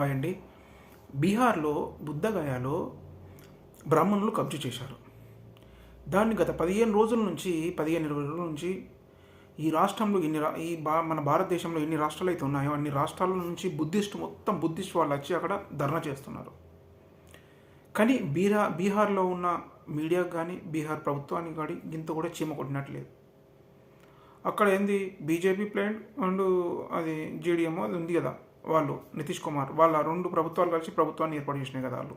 Hi అండి బీహార్లో బుద్ధగయాలో బ్రాహ్మణులు కబ్జు చేశారు. దాన్ని గత పదిహేను రోజుల నుంచి పదిహేను ఇరవై రోజుల నుంచి ఈ రాష్ట్రంలో ఎన్ని రా- ఈ బా మన భారతదేశంలో ఎన్ని రాష్ట్రాలు అయితే ఉన్నాయో అన్ని రాష్ట్రాల నుంచి బుద్ధిస్ట్ మొత్తం బుద్ధిస్ట్ వాళ్ళు వచ్చి అక్కడ ధర్నా చేస్తున్నారు. కానీ బీరా బీహార్లో ఉన్న మీడియాకు కానీ బీహార్ ప్రభుత్వానికి కానీ ఇంత కూడా చీమ కొట్టినట్లేదు. అక్కడ ఏంది బీజేపీ ప్లాన్ అండ్ అది జేడిఎం అది ఉంది కదా. వాళ్ళు నితీష్ కుమార్ వాళ్ళ రెండు ప్రభుత్వాలు కలిసి ప్రభుత్వాన్ని ఏర్పాటు చేసినాయి కదా వాళ్ళు.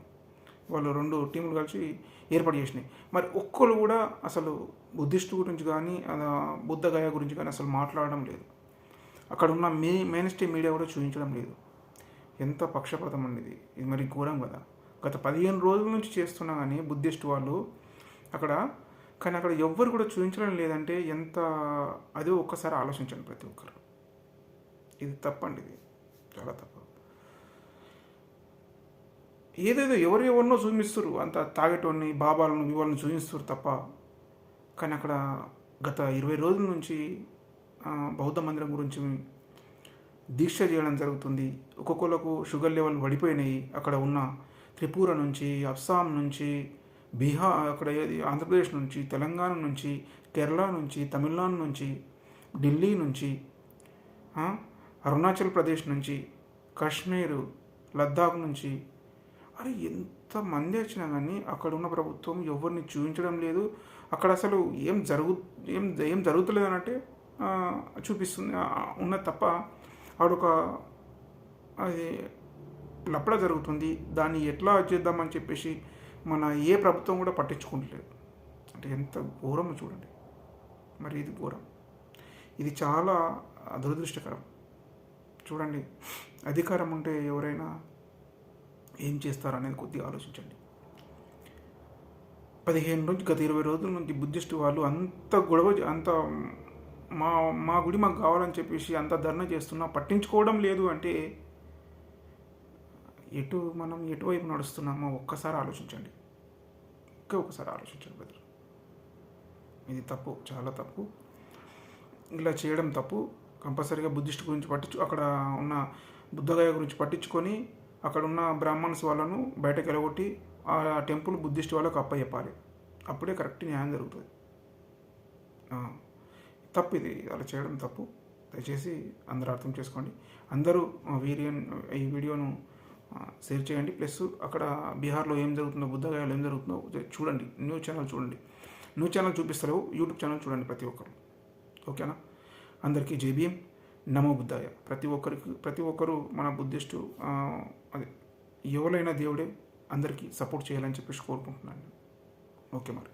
వాళ్ళు రెండు టీములు కలిసి ఏర్పాటు చేసినాయి. మరి ఒక్కరు కూడా అసలు బుద్ధిస్ట్ గురించి కానీ అలా బుద్ధగయ గురించి కానీ అసలు మాట్లాడడం లేదు. అక్కడ ఉన్న మే మెయిన్ స్ట్రీమ్ మీడియా కూడా చూపించడం లేదు. ఎంత పక్షపాతం అండి ఇది. ఇది మరి ఘోరం కదా. గత పదిహేను రోజుల నుంచి చేస్తున్నా కానీ బుద్ధిస్ట్ వాళ్ళు అక్కడ కానీ అక్కడ ఎవ్వరు కూడా చూపించడం లేదంటే ఎంత అదే ఒక్కసారి ఆలోచించండి ప్రతి ఒక్కరు. ఇది తప్పండి ఇది. చాలా తప్పు ఏదేదో ఎవరు ఎవరినో చూపిస్తారు అంత తాగేటోని బాబాలను ఇవాళ్ళని చూపిస్తారు తప్ప కానీ అక్కడ గత ఇరవై రోజుల నుంచి బౌద్ధ మందిరం గురించి దీక్ష చేయడం జరుగుతుంది. ఒక్కొక్కరికి షుగర్ లెవెల్ పడిపోయినాయి. అక్కడ ఉన్న త్రిపుర నుంచి అస్సాం నుంచి బీహార్ అక్కడ ఆంధ్రప్రదేశ్ నుంచి తెలంగాణ నుంచి కేరళ నుంచి తమిళనాడు నుంచి ఢిల్లీ నుంచి అరుణాచల్ ప్రదేశ్ నుంచి కాశ్మీరు లద్దాఖ్ నుంచి. అరే ఎంతమంది వచ్చినా కానీ అక్కడ ఉన్న ప్రభుత్వం ఎవరిని చూపించడం లేదు. అక్కడ అసలు ఏం జరుగు ఏం ఏం జరుగుతలేదు అనంటే చూపిస్తుంది. ఉన్న తప్ప ఆడొక అది లప్పడ జరుగుతుంది. దాన్ని ఎట్లా చేద్దామని చెప్పేసి మన ఏ ప్రభుత్వం కూడా పట్టించుకుంటలేదు. అంటే ఎంత ఘోరమో చూడండి. మరి ఇది ఘోరం. ఇది చాలా దురదృష్టకరం. చూడండి. అధికారం ఉంటే ఎవరైనా ఏం చేస్తారు అనేది కొద్దిగా ఆలోచించండి. పదిహేను రోజు గత ఇరవై రోజుల నుంచి బుద్ధిస్ట్ వాళ్ళు అంత గొడవ అంత మా మా గుడి మాకు కావాలని చెప్పేసి అంత ధర్నా చేస్తున్నా పట్టించుకోవడం లేదు అంటే ఎటు మనం ఎటువైపు నడుస్తున్నామో ఒక్కసారి ఆలోచించండి. ఒకే ఒకసారి ఆలోచించండి బ్రదర్. ఇది తప్పు చాలా తప్పు. ఇలా చేయడం తప్పు. కంపల్సరీగా బుద్ధిస్ట్ గురించి పట్టించు అక్కడ ఉన్న బుద్ధగయ గురించి పట్టించుకొని అక్కడ ఉన్న బ్రాహ్మణ్స్ వాళ్ళను బయటకు వెళ్ళగొట్టి ఆ టెంపుల్ బుద్ధిస్ట్ వాళ్ళకు అప్పచెప్పాలి అప్పుడే కరెక్ట్ న్యాయం జరుగుతుంది. తప్పు ఇది అలా చేయడం తప్పు. దయచేసి అందరూ అర్థం చేసుకోండి. అందరూ వీరియన్ ఈ వీడియోను షేర్ చేయండి. ప్లస్ అక్కడ బీహార్లో ఏం జరుగుతుందో బుద్ధగయాలో ఏం జరుగుతుందో చూడండి. న్యూస్ ఛానల్ చూడండి. న్యూస్ ఛానల్ చూపిస్తారు యూట్యూబ్ ఛానల్ చూడండి ప్రతి ఒక్కరు. ఓకేనా? అందరికీ జేబీఎం నమో బుద్ధాయ. ప్రతి ఒక్కరికి ప్రతి ఒక్కరు మన బుద్ధిస్టు అదే అది ఎవరైనా దేవుడే అందరికీ సపోర్ట్ చేయాలని చెప్పేసి కోరుకుంటున్నాను. ఓకే మరి.